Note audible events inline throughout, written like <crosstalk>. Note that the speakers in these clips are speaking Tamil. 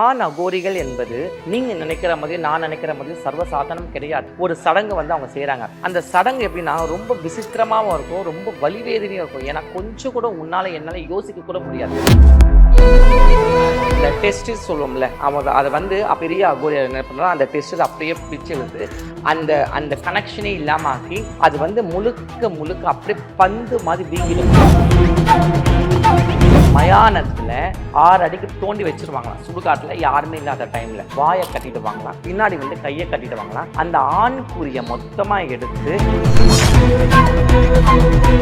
ஆண் அகோரிகள் என்பது நீங்க நினைக்கிற மாதிரி நான் நினைக்கிற மாதிரி சர்வசாதனம் கிடையாது. ஒரு சடங்கு வந்து அவங்க செய்கிறாங்க அந்த சடங்கு எப்படின்னா ரொம்ப விசித்திரமாகவும் இருக்கும் ரொம்ப வலிவேதனையும் இருக்கும். ஏன்னா கொஞ்சம் கூட உன்னால என்னால் யோசிக்க கூட முடியாது. இந்த டெஸ்டிஸ் சொல்லுவோம்ல அவங்க அதை வந்து பெரிய அகோரி என்ன பண்ணுறோம் அந்த டெஸ்டிஸ் அப்படியே பிச்சு எடுத்து அந்த அந்த கனெக்ஷனே இல்லாம ஆக்கி அது வந்து முழுக்க முழுக்க அப்படியே பந்து மாதிரி வீங்கிடும். மயானத்துல ஆறு அடிக்கு தோண்டி வச்சிருவாங்களாம். சுடுகாட்டுல யாருமே இல்லாத டைம்ல வாயை கட்டிடுவாங்களாம் பின்னாடி வந்து கையை கட்டிடுவாங்களாம் அந்த ஆண்குறிய மொத்தமா எடுத்து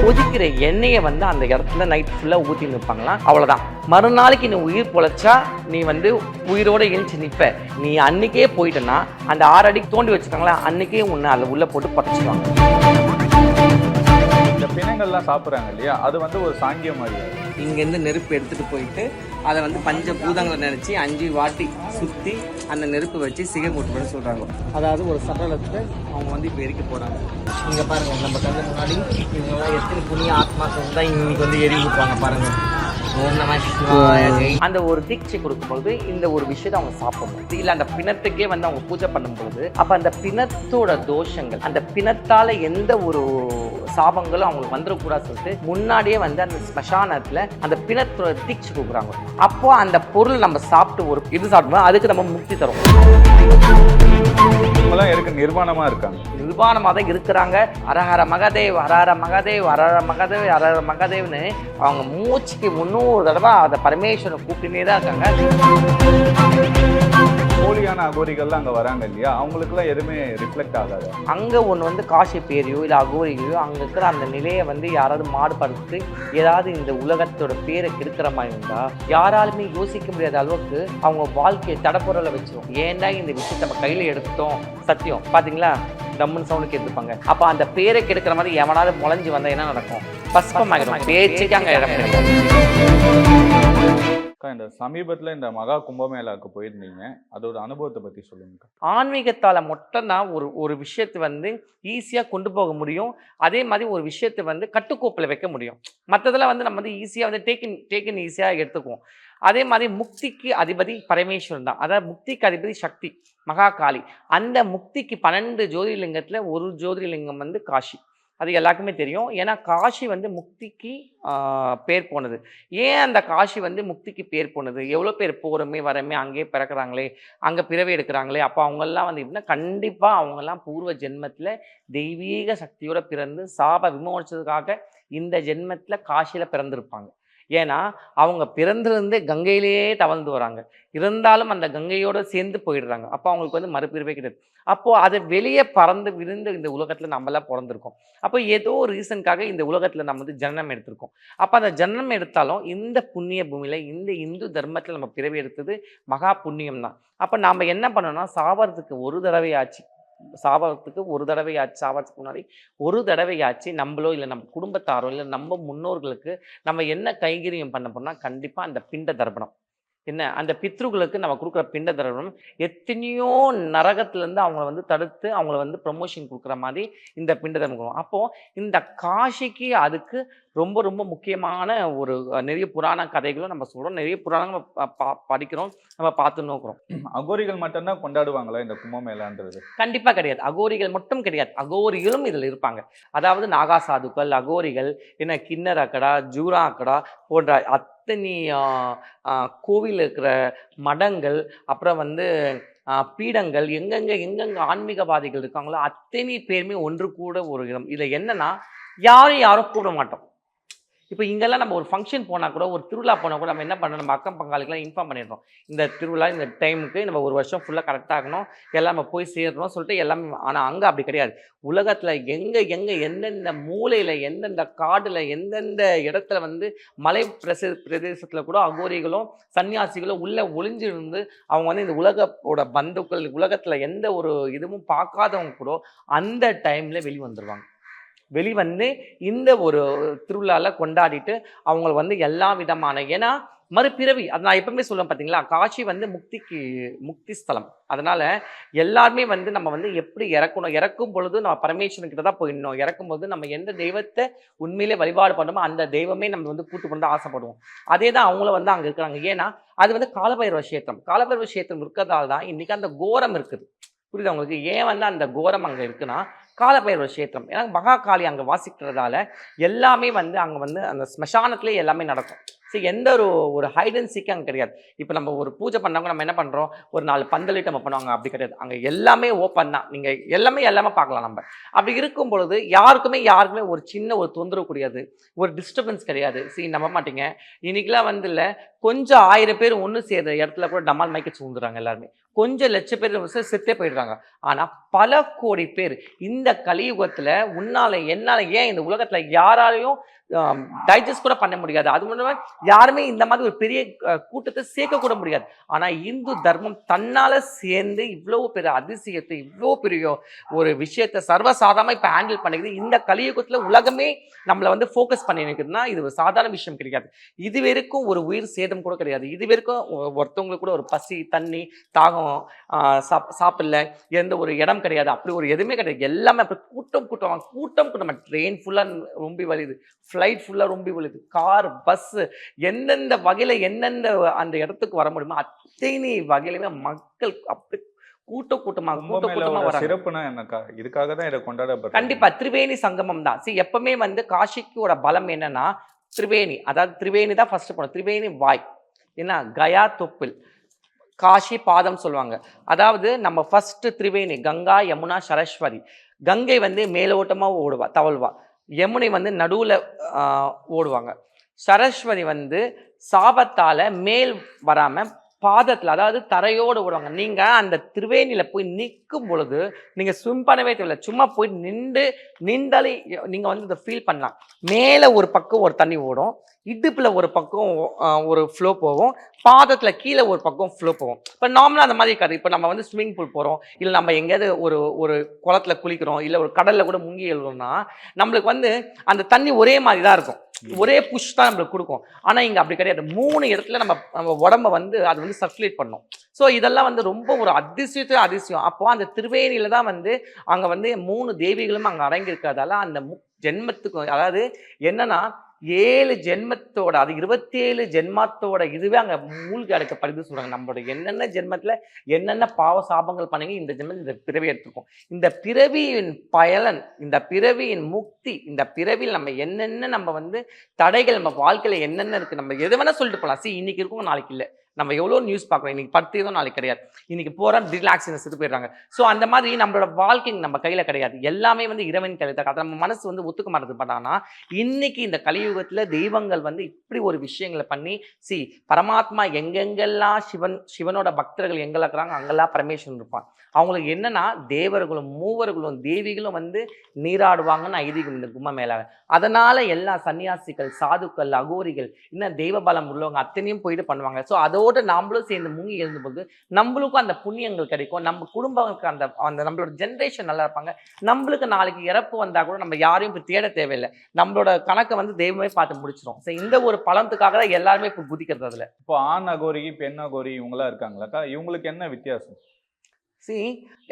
கொதிக்கிற எண்ணெயை வந்து அந்த இடத்துல நைட் ஃபுல்லா ஊத்தி நிற்பாங்களாம் அவ்வளவுதான். மறுநாளைக்கு நீ உயிர் பொழைச்சா நீ வந்து உயிரோட எழுச்சி நிற்ப நீ அன்னைக்கே போயிட்டனா அந்த ஆறு அடிக்கு தோண்டி வச்சிருக்காங்களா அன்னைக்கே உன்னை அதில் உள்ள போட்டு பறிச்சிடுவாங்க இந்த பிணங்கள்லாம் சாப்பிட்றாங்க இல்லையா? அது வந்து ஒரு சாங்கியம் மாதிரி இங்கேருந்து நெருப்பு எடுத்துகிட்டு போயிட்டு அதை வந்து பஞ்ச பூதங்களை நினச்சி அஞ்சு வாட்டி சுற்றி அந்த நெருப்பு வச்சு சிகை மூட்டுன்னு சொல்கிறாங்க அதாவது ஒரு சடலத்தை அவங்க வந்து இப்போ எரிக்க போகிறாங்க இங்கே பாருங்கள் நம்ம கண்ணு முன்னாடி இவங்கெல்லாம் எத்தனை புண்ணிய ஆத்மாக்கள் தான் இன்னைக்கு வந்து எரி ஊற்றுவாங்க அந்த ஒரு தீட்சை கொடுக்கும்போது இந்த ஒரு விஷயத்தை அவங்க சாப்பிடணும். இல்லை அந்த பிணத்துக்கே வந்து அவங்க பூஜை பண்ணும்பொழுது அப்போ அந்த பிணத்தோட தோஷங்கள் அந்த பிணத்தால எந்த ஒரு சாபங்களும் அவங்களுக்கு வந்துடக்கூடாது சொல்லிட்டு முன்னாடியே வந்து அந்த ஸ்மசானத்தில் அந்த பிணத்தோட தீட்சை கொடுக்குறாங்க. அப்போ அந்த பொருள் நம்ம சாப்பிட்டு ஒரு இது சாப்பிடும்போது அதுக்கு நம்ம முக்தி தரும். இருக்கு நிர்வாணமா இருக்காங்க. நிர்வாணமாக தான் இருக்கிறாங்க. அரஹர மகதேவ் அரஹர மகதேவ் அரஹர மகதேவ் அரஹர மகதேவ்னு அவங்க மூச்சுக்கு முன்னூறு தடவை அதை பரமேஸ்வரன் கூப்பிட்டுனே தான் இருக்காங்க. போலியான அகோரிகள்லாம் அங்கே வராங்க இல்லையா? அவங்களுக்குலாம் எதுவுமே ரிஃப்ளெக்ட் ஆகாது? அங்கே ஒன்று வந்து காசி பேரையோ இல்லை அகோரிகையோ அங்கே இருக்கிற அந்த நிலையை வந்து யாராவது மாடுபடுத்து ஏதாவது இந்த உலகத்தோட பேரை கெடுக்கிற மாதிரி இருந்தால் யாராலுமே யோசிக்க முடியாத அளவுக்கு அவங்க வாழ்க்கையை தடப்புறல வச்சிடும் ஏன்டா இந்த விஷயத்தை நம்ம கையில் எடுத்தோம்? சத்தியம். பார்த்தீங்களா தம்முன்னு சவுண்டு கேட்டுப்பாங்க அப்போ அந்த பேரை கெடுக்கிற மாதிரி எவனாவது முளைஞ்சு வந்தால் என்ன நடக்கும்? பஸ்பமாகிடும் பேச்சுக்கு அங்கே இடம் கிடைக்கும் அக்கா இந்த சமீபத்தில் இந்த மகா கும்பமேளாவுக்கு போயிருந்தீங்க. அதோட அனுபவத்தை பற்றி சொல்லுங்க ஆன்மீகத்தால் மட்டும்தான் ஒரு ஒரு விஷயத்தை வந்து ஈஸியாக கொண்டு போக முடியும். அதே மாதிரி ஒரு விஷயத்தை வந்து கட்டுக்கோப்பில் வைக்க முடியும். மற்றதெல்லாம் வந்து நம்ம வந்து ஈஸியாக வந்து டேக்கின் டேக்கின் ஈஸியாக எடுத்துக்குவோம். அதே மாதிரி முக்திக்கு அதிபதி பரமேஸ்வரன் தான். அதாவது முக்திக்கு அதிபதி சக்தி மகாகாளி. அந்த முக்திக்கு பன்னெண்டு ஜோதிர்லிங்கத்தில் ஒரு ஜோதிர்லிங்கம் வந்து காஷி அது எல்லாருக்குமே தெரியும். ஏன்னா காஷி வந்து முக்திக்கு பேர் போனது. ஏன் அந்த காஷி வந்து முக்திக்கு பேர் போனது? எவ்வளோ பேர் போகிறோமே வரமே அங்கேயே பிறக்கிறாங்களே அங்கே பிறவி எடுக்கிறாங்களே அப்போ அவங்கெல்லாம் வந்து எப்படின்னா கண்டிப்பாக அவங்கெல்லாம் பூர்வ ஜென்மத்தில் தெய்வீக சக்தியோடு பிறந்து சாப விமோச்சதுக்காக இந்த ஜென்மத்தில் காசியில் பிறந்திருப்பாங்க. ஏன்னா அவங்க பிறந்திருந்தே கங்கையிலேயே தவழ்ந்து வராங்க. இருந்தாலும் அந்த கங்கையோடு சேர்ந்து போயிடுறாங்க. அப்போ அவங்களுக்கு வந்து மறுபிறவே கிடையாது. அப்போது அதை வெளியே பறந்து விழுந்து இந்த உலகத்தில் நம்மளாம் பிறந்திருக்கோம். அப்போ ஏதோ ஒரு ரீசனுக்காக இந்த உலகத்தில் நம்ம வந்து ஜனனம் எடுத்திருக்கோம். அப்போ அந்த ஜனனம் எடுத்தாலும் இந்த புண்ணிய பூமியில் இந்த இந்து தர்மத்தில் நம்ம பிறவி எடுத்தது மகா புண்ணியம் தான் அப்போ நாம் என்ன பண்ணோம்னா சாவறதுக்கு ஒரு தடவையாச்சு சாவறதுக்கு ஒரு தடவையாச்சு சாவறதுக்கு முன்னாடி. ஒரு தடவையாச்சு நம்மளோ இல்லை நம்ம குடும்பத்தாரோ இல்லை நம்ம முன்னோர்களுக்கு நம்ம என்ன கைங்கரியம் பண்ண போனால் கண்டிப்பாக அந்த பிண்ட தர்ப்பணம். என்ன? அந்த பித்ருக்களுக்கு நம்ம கொடுக்குற பிண்ட தர்ப்பணம் எத்தனையோ நரகத்துலேருந்து அவங்கள வந்து தடுத்து அவங்கள வந்து ப்ரமோஷன் கொடுக்குற மாதிரி இந்த பிண்ட தர்ப்பணம் அப்போது இந்த காஷிக்கு அதுக்கு ரொம்ப ரொம்ப முக்கியமான ஒரு நிறைய புராண கதைகளும் நம்ம சொல்கிறோம் நிறைய புராணங்கள் படிக்கிறோம். நம்ம பார்த்து நோக்குறோம். <clears throat> அகோரிகள் மட்டும்தான் கொண்டாடுவாங்களா இந்த கும்பமேளான்றது? கண்டிப்பாக கிடையாது. அகோரிகள் மட்டும் கிடையாது. அகோரிகளும் இதில் இருப்பாங்க. அதாவது நாகா சாதுக்கள் அகோரிகள் என்ன கிண்ணர் அக்கடா ஜூரா அக்கடா போன்ற அத்தனை கோவில் இருக்கிற மடங்கள் அப்புறம் வந்து பீடங்கள் எங்கெங்கே எங்கெங்கே ஆன்மீகவாதிகள் இருக்காங்களோ அத்தனை பேருமே ஒன்று கூட ஒரு இடம். இதில் என்னன்னா யாரும் யாரும் கூட மாட்டோம் இப்போ இங்கெல்லாம் நம்ம ஒரு ஃபங்க்ஷன் போனால் கூட ஒரு திருவிழா போனால் கூட நம்ம என்ன பண்ணணும்? நம்ம அக்கம் பங்காளிக்கெலாம் இன்ஃபார்ம் பண்ணிடுறோம் இந்த திருவிழா இந்த டைமுக்கு நம்ம ஒரு வருஷம் ஃபுல்லாக கரெக்டாகணும் எல்லாம் நம்ம போய் சேர்றோம் சொல்லிட்டு எல்லாமே ஆனால் அங்கே அப்படி கிடையாது. உலகத்தில் எங்கே எங்கே எந்தெந்த மூலையில் எந்தெந்த காடில் எந்தெந்த இடத்துல வந்து மலை பிரச பிரதேசத்தில் கூட அகோரிகளும் சன்னியாசிகளும் உள்ளே ஒளிஞ்சிருந்து அவங்க வந்து இந்த உலகோட பந்துக்கள் உலகத்தில் எந்த ஒரு இதுவும் பார்க்காதவங்க கூட அந்த டைமில் வெளிவந்துருவாங்க. வெளிவந்து இந்த ஒரு திருவிழாவில் கொண்டாடிட்டு அவங்க வந்து எல்லா விதமான ஏன்னா மறுபிறவி அது நான் எப்பவுமே சொல்லுவேன் பார்த்தீங்களா காட்சி வந்து முக்திக்கு முக்தி ஸ்தலம். அதனால் எல்லாருமே வந்து நம்ம வந்து எப்படி இறக்கணும் இறக்கும் பொழுது நம்ம பரமேஸ்வரன் தான் போயிடணும். இறக்கும் போது நம்ம எந்த தெய்வத்தை உண்மையிலே வழிபாடு பண்ணணுமோ அந்த தெய்வமே நம்ம வந்து கூட்டு கொண்டு ஆசைப்படுவோம். அதே தான் அவங்களும் வந்து அங்கே இருக்கிறாங்க. ஏன்னா அது வந்து காலபைரவ கஷேத்திரம். காலபைரவ கஷேத்திரம் இருக்கிறதால தான் இன்றைக்கி அந்த கோரம் இருக்குது. புரியுது அவங்களுக்கு ஏன் வந்து அந்த கோரம் அங்கே இருக்குன்னா காலபைரவ கஷேத்திரம். ஏன்னா மகா காளி அங்கே வாசிக்கிறதால எல்லாமே வந்து அங்கே வந்து அந்த ஸ்மசானத்திலே எல்லாமே நடக்கும். ஸோ எந்த ஒரு ஒரு ஹைடன் சீக்கும் அங்கே கிடையாது. இப்போ நம்ம ஒரு பூஜை பண்ணவங்க நம்ம என்ன பண்ணுறோம் ஒரு நாலு பந்தலிட்டு நம்ம பண்ணுவாங்க. அப்படி கிடையாது. அங்கே எல்லாமே ஓப்பன் தான். நீங்கள் எல்லாமே எல்லாமே பார்க்கலாம் நம்ம. அப்படி இருக்கும் பொழுது யாருக்குமே யாருக்குமே ஒரு சின்ன ஒரு தொந்தரவு கிடையாது. ஒரு டிஸ்டர்பன்ஸ் கிடையாது. சரி நம்ப மாட்டீங்க. இன்னைக்கெலாம் வந்து இல்லை கொஞ்சம் ஆயிரம் பேர் ஒன்று சேர்ந்த இடத்துல கூட டமால் மைக்க சூழ்ந்துடுறாங்க எல்லாருமே. கொஞ்சம் லட்ச பேர் செத்தே போயிடுறாங்க. ஆனால் பல கோடி பேர் இந்த கலியுகத்தில் உன்னால என்னால் ஏன் இந்த உலகத்தில் யாராலையும் டைஜஸ்ட் கூட பண்ண முடியாது. அது மூலமா யாருமே இந்த மாதிரி ஒரு பெரிய கூட்டத்தை சேர்க்க கூட முடியாது. ஆனால் இந்து தர்மம் தன்னால சேர்ந்து இவ்வளோ பெரிய அதிசயத்தை இவ்வளோ பெரிய ஒரு விஷயத்தை சர்வசாதாரணமாக இப்போ ஹேண்டில் பண்ணிக்குது. இந்த கலியுகத்தில் உலகமே நம்மளை வந்து ஃபோக்கஸ் பண்ணி இது ஒரு சாதாரண விஷயம் கிடையாது. இது வரைக்கும் ஒரு உயிர் சேதம் கூட கிடையாது. இது வரைக்கும் ஒருத்தவங்களுக்கு கூட ஒரு பசி தண்ணி தாகம் சாப் சாப்பிடல எந்த ஒரு இடம் கிடையாது. அப்படி ஒரு எதுவுமே கிடையாது. எல்லாமே அப்படி கூட்டம் கூட்டம் கூட்டம் கூட்டம். ட்ரெயின் ஃபுல்லாக ரொம்ப வலியுது ஃப்ளைட் ஃபுல்லாக ரொம்ப வலியுது கார் பஸ்ஸு எந்தெந்த வகையில் எந்தெந்த அந்த இடத்துக்கு வர முடியுமோ அத்தனை வகையிலுமே மக்கள் அப்படி கூட்ட கூட்டமாக கூட்ட கூட்டமாக வராங்க. சிறப்புனா என்னக்கா? இதுக்காக தான் இதை கொண்டாடப்படுறது கண்டிப்பா. திரிவேணி சங்கமம் தான். See எப்பவுமே வந்து காஷிக்கோட பலம் என்னன்னா திரிவேணி. அதாவது திரிவேணி தான் ஃபர்ஸ்ட் போனோம். திரிவேணி வாய். என்ன கயா தொப்பில். காஷி பாதம் சொல்லுவாங்க. அதாவது நம்ம ஃபர்ஸ்ட் திரிவேணி கங்கா யமுனா சரஸ்வதி. கங்கை வந்து மேலோட்டமா ஓடுவா தவழ்வா. யமுனை வந்து நடுவில் ஓடுவாங்க. சரஸ்வதி வந்து சாபத்தால் மேல் வராமல் பாதத்தில் அதாவது தரையோடு ஓடுவாங்க. நீங்கள் அந்த திருவேணியில் போய் நிற்கும் பொழுது நீங்கள் ஸ்விம் பண்ணவே தெரியல சும்மா போய் நின்று நின்றாலே நீங்கள் வந்து இதை ஃபீல் பண்ணலாம். மேலே ஒரு பக்கம் ஒரு தண்ணி ஓடும். இடுப்பில் ஒரு பக்கம் ஒரு ஃப்ளோ போகும். பாதத்தில் கீழே ஒரு பக்கம் ஃப்ளோ போகும். இப்போ நார்மலாக அந்த மாதிரி இருக்காது. இப்போ நம்ம வந்து ஸ்விம்மிங் பூல் போகிறோம் இல்லை நம்ம எங்கேயாவது ஒரு ஒரு குளத்துல குளிக்கிறோம். இல்லை ஒரு கடலில் கூட முங்கி எழுதுறோம்னா நம்மளுக்கு வந்து அந்த தண்ணி ஒரே மாதிரி தான் இருக்கும். ஒரே புஷ் தான் நம்மளுக்கு கொடுக்கும். ஆனால் இங்கே அப்படி கிடையாது. மூணு இடத்துல நம்ம நம்ம உடம்ப வந்து அது வந்து சர்க்குலேட் பண்ணும். ஸோ இதெல்லாம் வந்து ரொம்ப ஒரு அதிசயத்து அதிசயம். அப்போது அந்த திருவேணியில் தான் வந்து அங்கே வந்து மூணு தேவிகளும் அங்கே அடங்கியிருக்கிறதால அந்த மு ஜென்மத்துக்கு அதாவது என்னன்னா ஏழு ஜென்மத்தோட அது இருபத்தேழு ஜென்மத்தோட இதுவே அங்கே மூழ்கி அடைக்கப்படுது சொல்கிறாங்க நம்மளோட என்னென்ன ஜென்மத்தில் என்னென்ன பாவ சாபங்கள் பண்ணுங்க இந்த ஜென்மத்தில் இந்த பிறவி எடுத்துக்கும் இந்த பிறவியின் பயலன் இந்த பிறவியின் முக்தி இந்த பிறவியில் நம்ம என்னென்ன நம்ம வந்து தடைகள் நம்ம வாழ்க்கையில் என்னென்ன இருக்குது நம்ம எது வேணால் சொல்லிட்டு போகலாம் சி இன்னைக்கு இருக்கும் நாளைக்கு இல்லை. நம்ம எவ்வளோ நியூஸ் பார்க்குறோம் இன்னைக்கு பத்து தான் நாளைக்கு கிடையாது. இன்னைக்கு போகிறோம் ரிலாக்ஸிங் செத்து போயிடுறாங்க. ஸோ அந்த மாதிரி நம்மளோட வாழ்க்கை நம்ம கையில் கிடையாது. எல்லாமே வந்து இறைவன் கையில் தான் நம்ம மனசு வந்து ஒத்துக்க மாட்டது பண்ணானா இன்னைக்கு இந்த கலியுகத்தில் தெய்வங்கள் வந்து இப்படி ஒரு விஷயங்களை பண்ணி சி பரமாத்மா எங்கெங்கெல்லாம் சிவன் சிவனோட பக்தர்கள் எங்கெல்லாம் இருக்கிறாங்க அங்கெல்லாம் பரமேஸ்வரன் இருப்பான். அவங்களுக்கு என்னன்னா தேவர்களும் மூவர்களும் தேவிகளும் வந்து நீராடுவாங்கன்னு ஐதீகம் இந்த கும்ப மேலாக அதனால எல்லா சன்னியாசிகள் சாதுக்கள் அகோரிகள் இன்னும் தெய்வ பலம் உள்ளவங்க அத்தனையும் போயிட்டு பண்ணுவாங்க. ஸோ அதோட நாமளும் சேர்ந்து முங்கி எழுந்தும்போது நம்மளுக்கும் அந்த புண்ணியங்கள் கிடைக்கும். நம்ம குடும்பங்களுக்கு அந்த அந்த நம்மளோட ஜென்ரேஷன் நல்லா இருப்பாங்க. நம்மளுக்கு நாளைக்கு இறப்பு வந்தா கூட நம்ம யாரையும் இப்போ தேட தேவையில்லை. நம்மளோட கணக்கை வந்து தெய்வமே பார்த்து முடிச்சிடும் ஸோ இந்த ஒரு பலத்துக்காக தான் எல்லாருமே இப்போ குதிக்கிறது அதுல. இப்போ ஆண் அகோரி பெண் அகோரி இவங்களாம் இருக்காங்களாக்கா? இவங்களுக்கு என்ன வித்தியாசம்? சி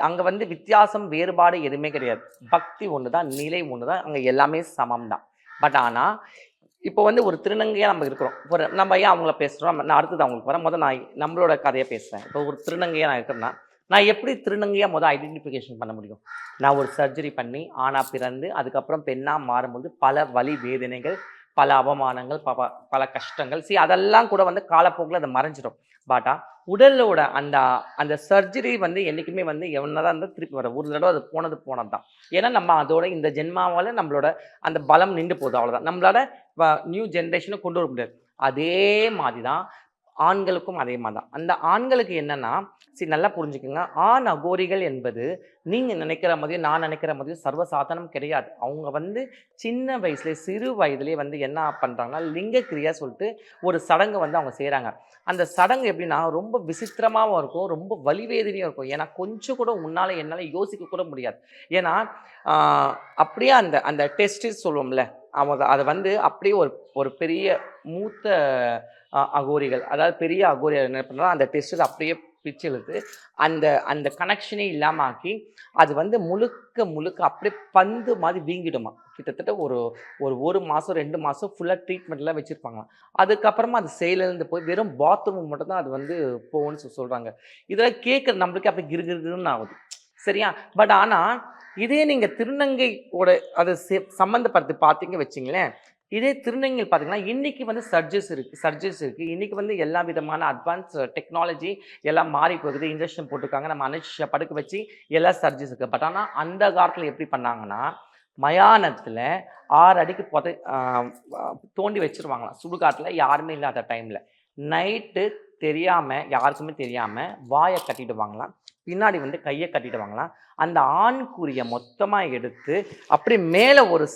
அங்க வந்து வித்தியாசம் வேறுபாடு எதுவுமே கிடையாது. பக்தி ஒன்று தான் நிலை ஒன்று தான் அங்கே எல்லாமே சமம் தான் பட் ஆனால் இப்போ வந்து ஒரு திருநங்கையாக நம்ம இருக்கிறோம். ஒரு நம்ம ஏன் அவங்கள பேசுகிறோம் நான் அடுத்தது அவங்களுக்கு வரேன் முதல் நான் நம்மளோட கதையை பேசுகிறேன் இப்போ ஒரு திருநங்கையாக நான் இருக்கிறேன்னா நான் எப்படி திருநங்கையாக முதல் ஐடென்டிஃபிகேஷன் பண்ண முடியும்? நான் ஒரு சர்ஜரி பண்ணி ஆனால் பிறந்து அதுக்கப்புறம் பெண்ணாக மாறும்போது பல வழி வேதனைகள் பல அவமானங்கள் ப பல கஷ்டங்கள். சி அதெல்லாம் கூட வந்து காலப்போக்கில் அதை மறைஞ்சிடும். பாட்டா உடலோட அந்த அந்த சர்ஜரி வந்து என்றைக்குமே வந்து எவனதான் இருந்தால் திருப்பி வர ஒரு தடவை அது போனது போனது தான் ஏன்னா நம்ம அதோட இந்த ஜென்மாவால் நம்மளோட அந்த பலம் நின்று போகுது அவ்வளோதான் நம்மளோட நியூ ஜென்ரேஷனை கொண்டு வர முடியாது. அதே மாதிரி தான் ஆண்களுக்கும் அதே மாதிரி தான் அந்த ஆண்களுக்கு என்னன்னா சரி நல்லா புரிஞ்சுக்கோங்க. ஆண் அகோரிகள் என்பது நீங்கள் நினைக்கிற மாதிரியும் நான் நினைக்கிற மாதிரியும் சர்வசாதாரணம் கிடையாது. அவங்க வந்து சின்ன வயசுல சிறு வயதுலேயே வந்து என்ன பண்ணுறாங்கன்னா லிங்க கிரியா சொல்லிட்டு ஒரு சடங்கு வந்து அவங்க செய்கிறாங்க அந்த சடங்கு எப்படின்னா ரொம்ப விசித்திரமாகவும் இருக்கும் ரொம்ப வலிவேதனையும் இருக்கும். ஏன்னா கொஞ்சம் கூட உன்னால் என்னால் யோசிக்க கூட முடியாது. ஏன்னா அப்படியே அந்த அந்த டெஸ்ட் சொல்லுவோம்ல அவங்க அதை வந்து அப்படியே ஒரு ஒரு பெரிய மூத்த அகோரிகள். அதாவது பெரிய அகோரிகள் என்ன பண்ணுறா அந்த டெஸ்ட்டில் அப்படியே பிச்சு இழுத்து அந்த அந்த கனெக்ஷனே இல்லாமல் ஆக்கி அது வந்து முழுக்க முழுக்க அப்படியே பந்து மாதிரி வீங்கிடுமா. கிட்டத்தட்ட ஒரு ஒரு ஒரு மாதம் ரெண்டு மாதம் ஃபுல்லாக ட்ரீட்மெண்ட்லாம் வச்சுருப்பாங்களாம் அதுக்கப்புறமா அது செயலேருந்து போய் வெறும் பாத்ரூம் மட்டும்தான் அது வந்து போகும்னு சொல்லி சொல்கிறாங்க இதெல்லாம் கேட்குற நம்மளுக்கு அப்படியே கிருகிருன்னு ஆகுது. சரியா? பட் ஆனால் இதே நீங்கள் திருநங்கையோட அதை சே- சம்மந்தப்படுத்தி பார்த்தீங்க வச்சிங்களேன் இதே திருநங்கையில் பார்த்தீங்கன்னா இன்றைக்கி வந்து சர்ஜஸ் இருக்குது சர்ஜஸ் இருக்குது இன்றைக்கி வந்து எல்லா விதமான அட்வான்ஸ் டெக்னாலஜி எல்லாம் மாறி போகுது. இன்ஜெக்ஷன் போட்டிருக்காங்க. நம்ம அனுஷ படுக்க வச்சு எல்லா சர்ஜஸ் இருக்குது பட் ஆனால் அந்த காலத்தில் எப்படி பண்ணாங்கன்னா மயானத்தில் ஆறு அடிக்கு புதை தோண்டி வச்சுருவாங்களாம். சுடுகாட்டில் யாருமே இல்லாத டைமில் நைட்டு தெரியாமல் யாருக்குமே தெரியாமல் வாயை கட்டிடுவாங்களாம். பின்னாடி வந்து கையை கட்டிடுவாங்களாம். அந்த ஆண்குறியை மொத்தமாக எடுத்து அப்படியே மேலே ஒரு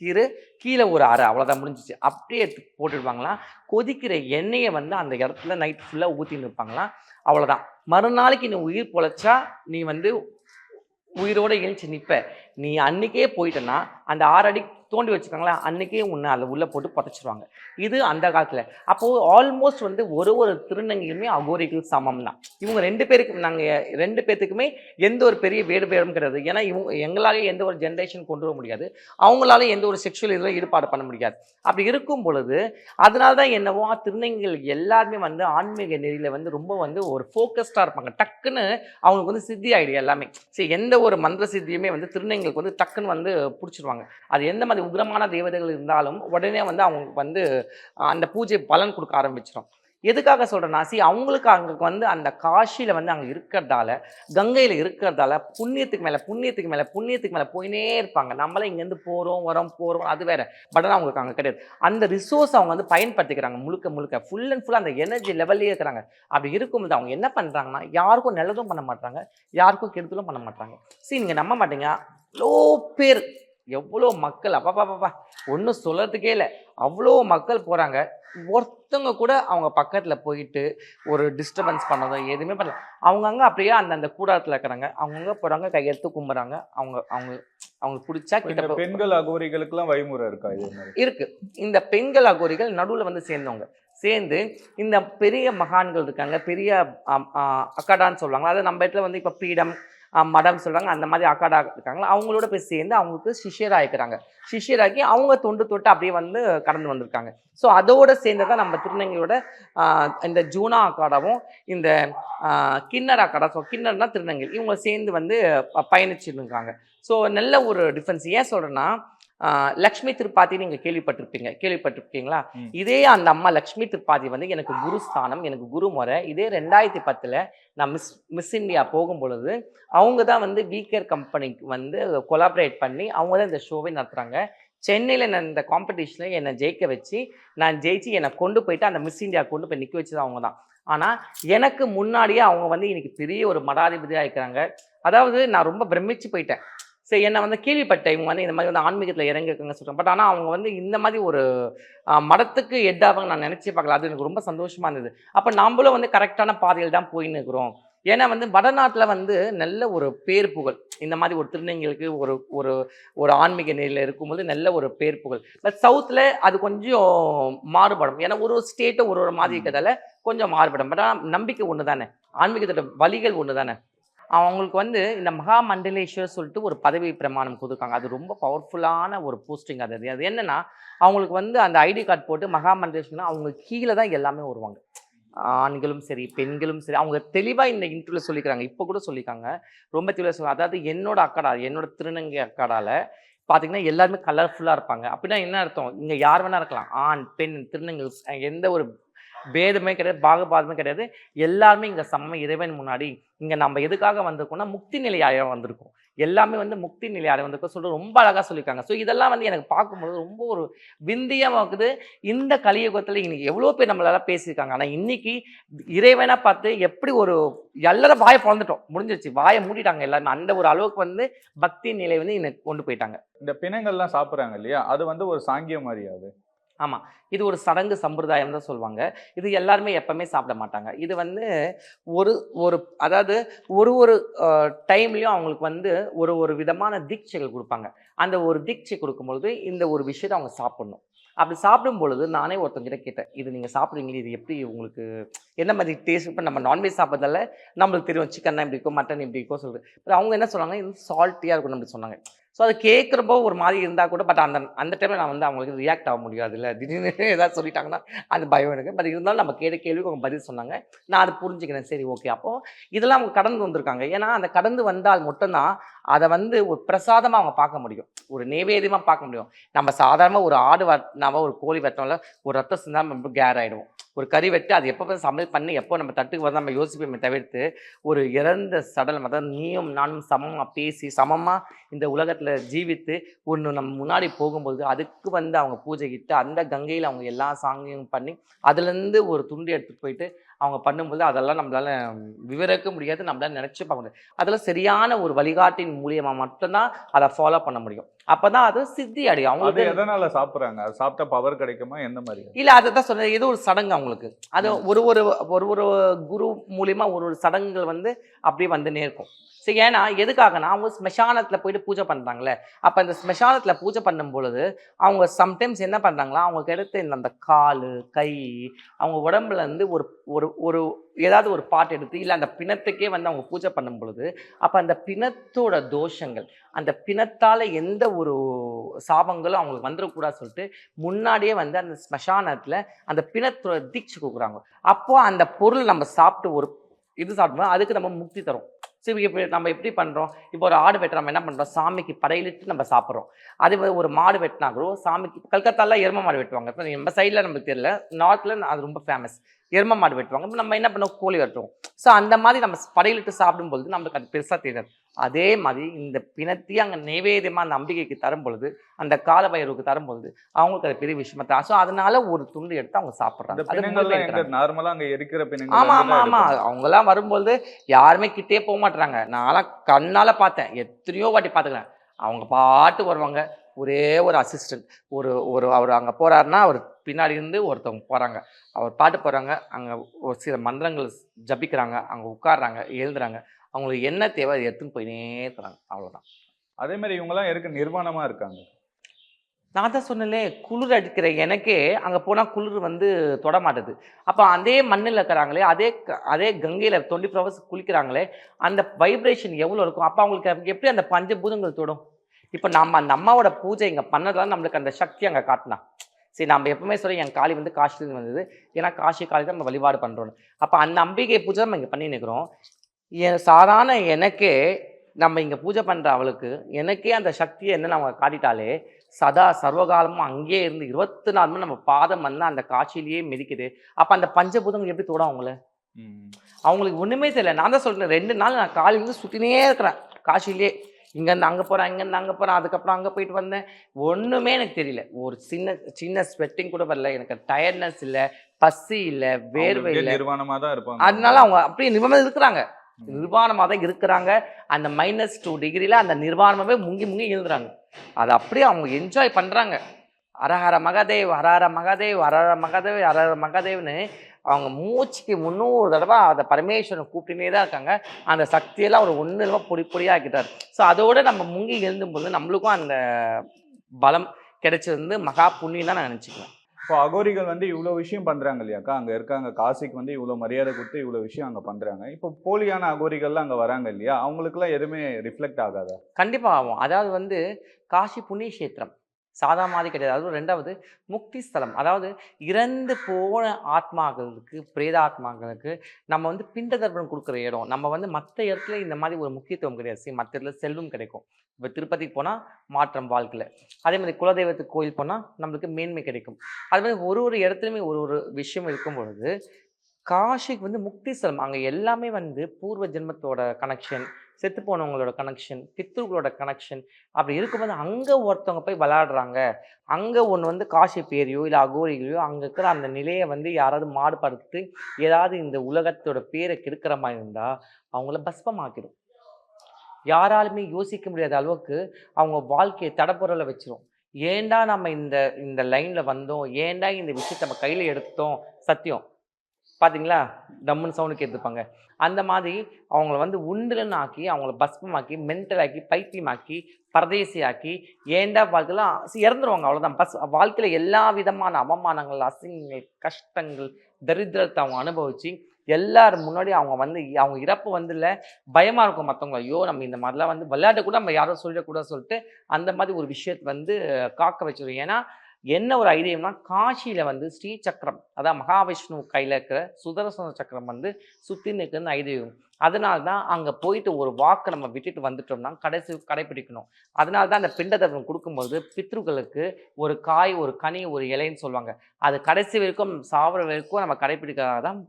கீறு கீழே ஒரு அரை. அவ்வளோதான் முடிஞ்சிச்சு. அப்படியே எடுத்து போட்டுடுவாங்களாம் கொதிக்கிற எண்ணெயை வந்து அந்த இடத்துல நைட் ஃபுல்லாக ஊற்றின்னு இருப்பாங்களாம் அவ்வளோதான் மறுநாளைக்கு நீ உயிர் பொழைச்சா நீ வந்து உயிரோடு எழுச்சி நிற்ப நீ அன்னைக்கே போயிட்டனா அந்த ஆறு அடிக்கு தோண்டி வச்சுக்காங்களா அன்றைக்கே உன்னை அதில் உள்ளே போட்டு புதைச்சிருவாங்க. இது அந்த காலத்தில். அப்போது ஆல்மோஸ்ட் வந்து ஒரு ஒரு திருநங்கையுமே அகோரிகள் சமம் தான் இவங்க ரெண்டு பேருக்கு நாங்கள் ரெண்டு பேர்த்துக்குமே எந்த ஒரு பெரிய வேறுபேரும் கிடையாது. ஏன்னா இவங்க எங்களாலே எந்த ஒரு ஜென்ரேஷன் கொண்டு வர முடியாது. அவங்களால எந்த ஒரு செக்ஷுவல் இதில் ஈடுபாடு பண்ண முடியாது. அப்படி இருக்கும் பொழுது அதனால தான் என்னவோ திருநங்கைகள் எல்லாருமே வந்து ஆன்மீக நெறியில் வந்து ரொம்ப வந்து ஒரு ஃபோக்கஸ்டாக இருப்பாங்க. டக்குன்னு அவங்களுக்கு வந்து சித்தி ஆகிடுது எல்லாமே. சரி எந்த ஒரு மந்திர சித்தியுமே வந்து திருநங்கைகளுக்கு வந்து டக்குன்னு வந்து பிடிச்சிருவாங்க. அது எந்த மாதிரி உக்ரமான தேவதைகள் இருந்தாலும் உடனே வந்து அவங்களுக்கு வந்து அந்த பூஜை பலன் கொடுக்க ஆரம்பிச்சிடும் எதுக்காக சொல்கிறேன்னா சி அவங்களுக்கு அங்கே வந்து அந்த காஷியில் வந்து அங்கே இருக்கிறதால கங்கையில் இருக்கிறதால புண்ணியத்துக்கு மேலே புண்ணியத்துக்கு மேலே புண்ணியத்துக்கு மேலே போயினே இருப்பாங்க. நம்மளே இங்கேருந்து போகிறோம் வரோம் போகிறோம் அது வேறு. பட் ஆனால் அவங்களுக்கு அங்கே கிடையாது. அந்த ரிசோர்ஸ் அவங்க வந்து பயன்படுத்திக்கிறாங்க முழுக்க முழுக்க. ஃபுல் அண்ட் ஃபுல்லாக அந்த எனர்ஜி லெவல்லே இருக்கிறாங்க. அப்படி இருக்கும்போது அவங்க என்ன பண்ணுறாங்கன்னா யாருக்கும் நல்லதும் பண்ண மாட்டாங்க யாருக்கும் கெடுதலும் பண்ண மாட்டாங்க சரி நீங்கள் நம்ப மாட்டீங்க. லோ பேர் எவ்வளோ மக்கள் அப்பா பாப்பா ஒன்றும் சொல்கிறதுக்கே இல்லை. அவ்வளோ மக்கள் போகிறாங்க ஒருத்தவங்க கூட அவங்க பக்கத்தில் போயிட்டு ஒரு டிஸ்டர்பன்ஸ் பண்ணதோ எதுவுமே பண்ணல. அவங்கங்க அப்படியே அந்த கூடாரத்தில் இருக்கிறாங்க. அவங்கங்க போகிறாங்க கையெடுத்து கும்புறாங்க. அவங்க அவங்க அவங்க பிடிச்சா கிட்ட பெண்கள் அகோரிகளுக்கெல்லாம் வழிமுறை இருக்கா இது மாதிரி? இருக்கு. இந்த பெண்கள் அகோரிகள் நடுவில் வந்து சேர்ந்தவங்க. சேர்ந்து இந்த பெரிய மகான்கள் இருக்காங்க. பெரிய அக்காடான்னு சொல்லுவாங்க. அதாவது நம்ம இடத்துல வந்து இப்போ பீடம் ஆ, மடம் சொல்கிறாங்க அந்த மாதிரி அக்காடா இருக்காங்களா? அவங்களோட போய் சேர்ந்து அவங்களுக்கு சிஷ்யராகிக்கிறாங்க சிஷ்யராக்கி அவங்க தொண்டு தொட்டு அப்படியே வந்து கடந்து வந்திருக்காங்க. ஸோ அதோட சேர்ந்து தான் நம்ம திருநங்கையோட இந்த ஜூனா அக்காடாவும் இந்த கிண்ணர் அக்காடா ஸோ கிண்ணர்னா திருநங்கை. இவங்க சேர்ந்து வந்து ப- பயணிச்சிருக்காங்க ஸோ நல்ல ஒரு டிஃபரன்ஸ் ஏன் சொல்கிறேன்னா லக்ஷ்மி திருப்பாதி நீங்கள் கேள்விப்பட்டிருப்பீங்க. கேள்விப்பட்டிருப்பீங்களா. இதே அந்த அம்மா லக்ஷ்மி திருப்பாதி வந்து எனக்கு குருஸ்தானம் எனக்கு குருமுறை இதே ரெண்டாயிரத்தி பத்தில் நான் மிஸ் மிஸ் இந்தியா போகும் பொழுது அவங்க தான் வந்து வீக்கர் கம்பெனிக்கு வந்து கொலாபரேட் பண்ணி அவங்க தான் இந்த ஷோவை நடத்துகிறாங்க சென்னையில் நான் இந்த காம்படிஷனில் என்னை ஜெயிக்க வச்சு நான் ஜெயிச்சு என்னை கொண்டு போயிட்டு அந்த மிஸ் இந்தியா கொண்டு போய் நிற்க வச்சது அவங்க தான். ஆனால் எனக்கு முன்னாடியே அவங்க வந்து இன்னைக்கு பெரிய ஒரு மடாதிபதியாக இருக்கிறாங்க. அதாவது நான் ரொம்ப பிரமிச்சு போயிட்டேன். சரி என்னை வந்து கேள்விப்பட்ட இவங்க வந்து இந்த மாதிரி வந்து ஆன்மீகத்தில் இறங்கிருக்குங்க சொல்கிறேன் பட் ஆனால் அவங்க வந்து இந்த மாதிரி ஒரு மடத்துக்கு எட்டாவாங்க நான் நினச்சி பார்க்கல. அது எனக்கு ரொம்ப சந்தோஷமாக இருந்தது. அப்போ நாமளும் வந்து கரெக்டான பாதையில் தான் போயின்னு இருக்கிறோம். ஏன்னா வந்து வடநாட்டில் வந்து நல்ல ஒரு பேர் புகழ். இந்த மாதிரி ஒரு திருநங்கைகளுக்கு ஒரு ஒரு ஒரு ஆன்மீக நிலையில் இருக்கும்போது நல்ல ஒரு பேர் புகழ். பட் சவுத்தில் அது கொஞ்சம் மாறுபடும். ஏன்னா ஒரு ஒரு ஸ்டேட்டும் ஒரு ஒரு மாதிரி இருக்கிறதால கொஞ்சம் மாறுபடும். பட் ஆனால் நம்பிக்கை ஒன்று தானே ஆன்மீகத்தோட வழிகள் ஒன்று தானே அவங்களுக்கு வந்து இந்த மகா மண்டலேஸ்வர் சொல்லிட்டு ஒரு பதவி பிரமாணம் கொடுத்துருக்காங்க அது ரொம்ப பவர்ஃபுல்லான ஒரு போஸ்டிங் அது. அது என்னென்னா அவங்களுக்கு வந்து அந்த ஐடி கார்டு போட்டு மகா மண்டலேஸ்வர்னா அவங்க கீழே தான் எல்லாமே வருவாங்க. ஆண்களும் சரி பெண்களும் சரி அவங்க தெளிவாக இந்த இன்டர்வியூவில் சொல்லிக்கிறாங்க. இப்போ கூட சொல்லியிருக்காங்க. ரொம்ப தெளிவாக சொல்ல அதாவது என்னோட அக்காடா என்னோட திருநங்கை அக்காடாவில் பார்த்தீங்கன்னா எல்லாருமே கலர்ஃபுல்லாக இருப்பாங்க. அப்படின்னா என்ன அர்த்தம்? இங்கே யார் வேணா இருக்கலாம். ஆண் பெண் திருநங்கை எந்த ஒரு பேதமே கிடையாது பாகுபாதமே கிடையாது. எல்லாருமே இங்கே சம இறைவன் முன்னாடி. இங்கே நம்ம எதுக்காக வந்திருக்கோம்னா முக்தி நிலையாக வந்திருக்கோம். எல்லாமே வந்து முக்தி நிலையாக அடைவதற்கு சொல்லிட்டு ரொம்ப அழகாக சொல்லியிருக்காங்க. ஸோ இதெல்லாம் வந்து எனக்கு பார்க்கும்போது ரொம்ப ஒரு விந்தியமாக இருக்குது. இந்த கலியுகத்தில் இன்னைக்கு எவ்வளோ பேர் நம்மளால பேசியிருக்காங்க. ஆனால் இன்னைக்கு இறைவனை பார்த்து எப்படி ஒரு எல்லாரும் வாயை பிறந்துட்டோம் முடிஞ்சிருச்சு. வாயை மூடிட்டாங்க எல்லாருமே. அந்த ஒரு அளவுக்கு வந்து பக்தி நிலை வந்து இன்னைக்கு கொண்டு போயிட்டாங்க. இந்த பிணங்கள்லாம் சாப்பிட்றாங்க இல்லையா? அது வந்து ஒரு சாங்கியம் மாதிரியாது ஆமாம் இது ஒரு சடங்கு சம்பிரதாயம் தான் சொல்லுவாங்க இது எல்லாருமே எப்பவுமே சாப்பிட மாட்டாங்க. இது வந்து ஒரு ஒரு அதாவது ஒரு ஒரு டைம்லையும் அவங்களுக்கு வந்து ஒரு ஒரு விதமான தீட்சைகள் கொடுப்பாங்க. அந்த ஒரு தீட்சை கொடுக்கும்பொழுது இந்த ஒரு விஷயத்தை அவங்க சாப்பிடணும். அப்படி சாப்பிடும் பொழுது நானே ஒருத்தங்கிட்ட கேட்டேன் இது நீங்கள் சாப்பிட்றீங்களே இது எப்படி உங்களுக்கு என்ன மாதிரி டேஸ்ட் இப்போ நம்ம நான்வெஜ் சாப்பிட்றதால நம்மளுக்கு தெரியும் சிக்கன் இப்படி இருக்கும் மட்டன் இப்படி இருக்கும் சொல்லிட்டு அவங்க என்ன சொன்னாங்க இது சால்ட்டியாக இருக்கும் அப்படி சொன்னாங்க. ஸோ அது கேட்குறப்போ ஒரு மாதிரி இருந்தால் கூட பட் அந்த அந்த டைமில் நான் வந்து அவங்களுக்கு ரியாக்ட் ஆக முடியாது இல்லை திடீர்னு <laughs> ஏதாவது சொல்லிட்டாங்கன்னா அது பயம் எனக்கு. பட் இருந்தாலும் நம்ம கேட்ட கேள்விக்கு அவங்க பதில் சொன்னாங்க. நான் அதை புரிஞ்சுக்கிறேன். சரி ஓகே அப்போ இதெல்லாம் அவங்க கடந்து வந்திருக்காங்க. ஏன்னா அந்த கடந்து வந்தால் மட்டும்தான் அதை வந்து ஒரு பிரசாதமாக அவங்க பார்க்க முடியும். ஒரு நெவேதியமாக பார்க்க முடியும். நம்ம சாதாரணமாக ஒரு ஆடு வெட்டினாவோ ஒரு கோழி வெட்டினால ஒரு ரத்தம் சிந்தாமல் கேர் ஆகிடுவோம் ஒரு கறி வெட்டு அது எப்போ சமையல் பண்ணி எப்போ நம்ம தட்டுக்கு வந்து நம்ம யோசிப்போமே தவிர்த்து ஒரு இறந்த சடலம் அதாவது நீயும் நானும் சமமாக பேசி சமமாக இந்த உலகத்தில் ஜீவித்து ஒன்று நம்ம முன்னாடி போகும்போது அதுக்கு வந்து அவங்க பூஜைக்கிட்டு அந்த கங்கையில் அவங்க எல்லா சாங்கையும் பண்ணி அதுலேருந்து ஒரு துண்டு எடுத்துகிட்டு போயிட்டு அவங்க பண்ணும்போது அதெல்லாம் நம்மளால விவரிக்க முடியாது நம்மளால நினச்சி பார்க்க முடியாது. அதில் சரியான ஒரு வழிகாட்டின் மூலியமாக மட்டும்தான் அதை ஃபாலோ பண்ண முடியும். அப்போ தான் அது சித்தி அடையும். அவங்களுக்கு எதனால சாப்பிடுறாங்க? அது சாப்பிட்டா பவர் கிடைக்குமா? எந்த மாதிரி? இல்ல அதை தான் சொன்னேன். ஏதோ ஒரு சடங்கு அவங்களுக்கு. அது ஒரு ஒரு ஒரு ஒரு குரு மூலியமா ஒரு ஒரு சடங்குகள் வந்து அப்படியே வந்துனே இருக்கும். சரி ஏன்னா எதுக்காகனா அவங்க ஸ்மசானத்துல போயிட்டு பூஜை பண்றாங்களே அப்ப இந்த ஸ்மசானத்துல பூஜை பண்ணும் பொழுது அவங்க சம்டைம்ஸ் என்ன பண்றாங்களா? அவங்களுக்கு எடுத்து இந்த அந்த கால் கை அவங்க உடம்புல இருந்து ஒரு ஒரு ஒரு ஏதாவது ஒரு பாட்டு எடுத்து இல்லை அந்த பிணத்துக்கே வந்து அவங்க பூஜை பண்ணும் பொழுது அப்போ அந்த பிணத்தோட தோஷங்கள் அந்த பிணத்தால் எந்த ஒரு சாபங்களும் அவங்களுக்கு வந்துடக்கூடாது சொல்லிட்டு முன்னாடியே வந்து அந்த ஸ்மசானத்தில் அந்த பிணத்தோட தீட்சி கொடுக்குறாங்க. அப்போது அந்த பொருள் நம்ம சாப்பிட்டு ஒரு இது சாப்பிடுவோம் அதுக்கு நம்ம முக்தி தரும். சரி இப்போ நம்ம எப்படி பண்ணுறோம் இப்போ ஒரு ஆடு வெட்டுற நம்ம என்ன பண்ணுறோம் சாமிக்கு படையிலிட்டு நம்ம சாப்பிட்றோம். அதே மாதிரி ஒரு மாடு வெட்டினா கூட சாமிக்கு கல்கத்தால எரும மாடு வெட்டுவாங்க. இப்போ நம்ம சைடில் நமக்கு தெரியல. நார்த்தில் அது ரொம்ப ஃபேமஸ் எரும மாடு வெட்டுவாங்க. நம்ம என்ன பண்ணுவோம்? கோழி வெட்டுவோம். ஸோ அந்த மாதிரி நம்ம படையிலிட்டு சாப்பிடும்போது நம்மளுக்கு அது பெருசாக தெரியாது. அதே மாதிரி இந்த பிணத்தையும் அங்கே நைவேத்தியமாக அந்த அம்பிகைக்கு தரும் பொழுது அந்த காலபைரவுக்கு தரும் பொழுது அவங்களுக்கு அது பெரிய விஷயமா தான் ஸோ அதனால ஒரு துண்டு எடுத்து அவங்க சாப்பிட்றாங்க. அது பிணங்கள்லாம் முழுமை எங்க எடுக்கிறாங்க. நார்மலா அங்க எரிக்கிற பிணங்கள் ஆமா வந்து ஆமா தான் ஆமா எடுப்பாங்க. அவங்கெல்லாம் வரும்போது யாருமே கிட்டே போக மாட்டாங்க நான்லாம் கண்ணால பார்த்தேன். எத்தனையோ வாட்டி பார்த்துக்கிறேன். அவங்க பாட்டு வருவாங்க. ஒரே ஒரு அசிஸ்டன்ட் ஒரு ஒரு அவர் அங்கே போறாருன்னா அவர் பின்னாடி இருந்து ஒருத்தவங்க போறாங்க. அவர் பாட்டு போறாங்க அங்கே ஒரு சில மந்திரங்கள் ஜபிக்கிறாங்க. அங்கே உட்கார்றாங்க. எழுதுறாங்க. அவங்களுக்கு என்ன தேவை அதை எடுத்துன்னு போயினே இருக்கிறாங்க. அவ்வளோதான் அதே மாதிரி இவங்க எல்லாம் இருக்க நிர்வாணமா இருக்காங்க? நான் தான் சொன்னேனே குளிர் அடிக்கிற எனக்கே அங்கே போனால் குளிர் வந்து தொட மாட்டுது. அப்போ அதே மண்ணில் இருக்கிறாங்களே அதே அதே கங்கையில் டுவெண்ட்டி ஃபோர் ஹவர்ஸ் குளிக்கிறாங்களே அந்த வைப்ரேஷன் எவ்வளோ இருக்கும்? அப்போ அவங்களுக்கு எப்படி அந்த பஞ்சபூதங்கள் தொடும்? இப்போ நம்ம அந்த அம்மாவோட பூஜை இங்கே பண்ணதால நம்மளுக்கு அந்த சக்தி அங்கே காட்டினா. சரி நம்ம எப்பவுமே சொல்லி என் காளி வந்து காசிலேருந்து வந்தது. ஏன்னா காசி காளி தான் நம்ம வழிபாடு பண்ணுறோம் அப்போ அந்த அம்பிகை பூஜை நம்ம இங்கே பண்ணி நிற்கிறோம் என் சாதாரண எனக்கே நம்ம இங்கே பூஜை பண்ணுற அவளுக்கு எனக்கே அந்த சக்தியை என்ன நம்ம காட்டிட்டாலே சதா சர்வகாலமும் அங்கேயே இருந்து இருபத்தி நாலு மணி நம்ம பாதம் வந்து அந்த காட்சியிலேயே மிதிக்குது. அப்போ அந்த பஞ்சபூதங்கள் எப்படி தொடும் அவங்கள. அவங்களுக்கு ஒன்றுமே தெரியல. நான் தான் சொல்றேன் ரெண்டு நாள் நான் காலையிலேருந்து சுற்றினே இருக்கிறேன் காசிலேயே இங்கேருந்து அங்கே போகிறேன் இங்கேருந்து அங்கே போகிறேன் அதுக்கப்புறம் அங்கே போயிட்டு வந்தேன். ஒன்றுமே எனக்கு தெரியல. ஒரு சின்ன சின்ன ஸ்வெட்டிங் கூட வரல. எனக்கு டயர்ட்னஸ் இல்லை பசி இல்லை வேர்வை இல்லை. தான் இருப்பாங்க. அதனால அவங்க அப்படியே நிர்வாணம் இருக்கிறாங்க. நிர்வாணமாக தான் இருக்கிறாங்க. அந்த மைனஸ் டூ டிகிரியில் அந்த நிர்வாணமாகவே முங்கி முங்கி எழுதுறாங்க. அதை அப்படியே அவங்க என்ஜாய் பண்ணுறாங்க அரஹர மகாதேவ் ஹரஹர மகாதேவ் ஹரஹர மகாதேவ் ஹரஹர மகாதேவ்னு அவங்க மூச்சுக்கு முந்நூறு தடவை அதை பரமேஸ்வரன் கூப்பிட்டுனே தான் இருக்காங்க. அந்த சக்தியெல்லாம் ஒரு ஒன்று தடவை பொடி பொடியாக ஆக்கிட்டார். ஸோ அதோட நம்ம முங்கி எழுந்தும்போது நம்மளுக்கும் அந்த பலம் கிடைச்சது வந்து மகா புண்ணியம் தான் நான் நினச்சிக்குவேன். இப்போ அகோரிகள் வந்து இவ்வளோ விஷயம் பண்ணுறாங்க இல்லையாக்கா? அங்கே இருக்காங்க. காசிக்கு வந்து இவ்வளோ மரியாதை கொடுத்து இவ்வளோ விஷயம் அங்கே பண்ணுறாங்க இப்போ போலியான அகோரிகள்லாம் அங்கே வராங்க இல்லையா? அவங்களுக்குலாம் எதுவுமே ரிஃப்ளெக்ட் ஆகாதா? கண்டிப்பாக ஆகும். அதாவது வந்து காசி புண்ணிய கஷேத்திரம் சாதா மாதிரி கிடையாது. அதுவும் ரெண்டாவது முக்தி ஸ்தலம். அதாவது இறந்து போன ஆத்மாக்களுக்கு பிரேதாத்மாக்களுக்கு நம்ம வந்து பிண்ட தர்ப்பணம் கொடுக்குற இடம். நம்ம வந்து மற்ற இடத்துல இந்த மாதிரி ஒரு முக்கியத்துவம் கிடையாது. மற்ற இடத்துல செல்வம் கிடைக்கும். இப்போ திருப்பதிக்கு போனால் மாற்றம் வாழ்க்கையில். அதே மாதிரி குலதெய்வத்துக்கு கோயில் போனால் நம்மளுக்கு மேன்மை கிடைக்கும். அது மாதிரி ஒரு ஒரு இடத்துலையுமே ஒரு ஒரு விஷயம் இருக்கும் பொழுது காஷிக்கு வந்து முக்தீஸ்வரம் அங்கே எல்லாமே வந்து பூர்வ ஜென்மத்தோட கனெக்ஷன் செத்து போனவங்களோட கனெக்ஷன் பித்ருக்களோட கனெக்ஷன் அப்படி இருக்கும்போது அங்கே ஒருத்தவங்க போய் விளையாடுறாங்க. அங்கே ஒன்று வந்து காசி பேரையோ இல்லை அகோரிகளையோ அங்கே இருக்கிற அந்த நிலையை வந்து யாராவது மாடுபடுத்து ஏதாவது இந்த உலகத்தோட பேரை கெடுக்கிற மாதிரி இருந்தால் அவங்கள பஸ்பமாக்கிடும். யாராலுமே யோசிக்க முடியாத அளவுக்கு அவங்க வாழ்க்கையை தடப்புறல வச்சிரும். ஏன்டா நம்ம இந்த இந்த லைனில் வந்தோம்? ஏன்டா இந்த விஷயத்தை நம்ம கையில் எடுத்தோம்? சத்தியம். பார்த்தீங்களா டம்முன்னு சவுண்டு கேட்டுப்பாங்க அந்த மாதிரி அவங்கள வந்து உண்டுலன்னு ஆக்கி அவங்கள பஸ்பமாக்கி மென்டலாக்கி பைத்தியமாக்கி பரதேசியாக்கி ஏன்டா வாழ்க்கையெல்லாம் இறந்துருவாங்க. அவ்வளோதான் பஸ் வாழ்க்கையில் எல்லா விதமான அவமானங்கள் அசிங்கங்கள் கஷ்டங்கள் தரித்திரத்தை அவங்க அனுபவிச்சு எல்லாரும் முன்னாடி அவங்க வந்து அவங்க இறப்பு வந்து இல்லை பயமாக இருக்கும் மற்றவங்க ஐயோ நம்ம இந்த மாதிரிலாம் வந்து விளையாட கூட நம்ம யாரும் சொல்லக்கூடாது சொல்லிட்டு அந்த மாதிரி ஒரு விஷயத்தை வந்து காக்க வச்சிரும். ஏன்னா என்ன ஒரு ஐதீகம்னா காஷியில் வந்து ஸ்ரீ சக்கரம் அதாவது மகாவிஷ்ணு கையில் இருக்கிற சுதர்சன சக்கரம் வந்து சுற்றி நிற்குன்னு ஐதீகம். அதனால தான் அங்கே போயிட்டு ஒரு வாக்கு நம்ம விட்டுட்டு வந்துட்டோம்னா கடைசி கடைபிடிக்கணும் அதனால தான் அந்த பிண்ட கொடுக்கும்போது பித்ருக்களுக்கு ஒரு காய் ஒரு கனி ஒரு இலைன்னு சொல்லுவாங்க. அது கடைசி வரைக்கும் சாவர வரைக்கும் நம்ம கடைப்பிடிக்கிறதா தான்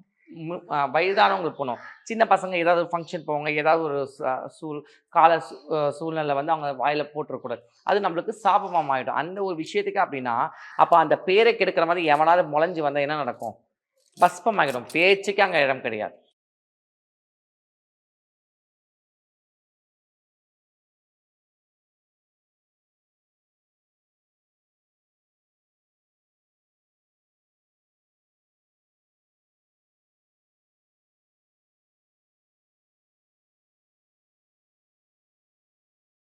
வயதானவங்களுக்கு போகணும் சின்ன பசங்க ஏதாவது ஃபங்க்ஷன் போவாங்க ஏதாவது ஒரு ச- சூழ் கால சூ- சூழ்நிலை வந்து அவங்க வாயில் போட்டுருக்கூடாது அது நம்மளுக்கு சாபமாக ஆகிடும் அந்த ஒரு விஷயத்துக்கு அப்படின்னா அப்போ அந்த பேரை கெடுக்கிற மாதிரி எவனாவது முளைஞ்சு வந்தால் என்ன நடக்கும்? பஸ்பம் ஆகிடும் பேச்சுக்கு அங்கே இடம் கிடையாது.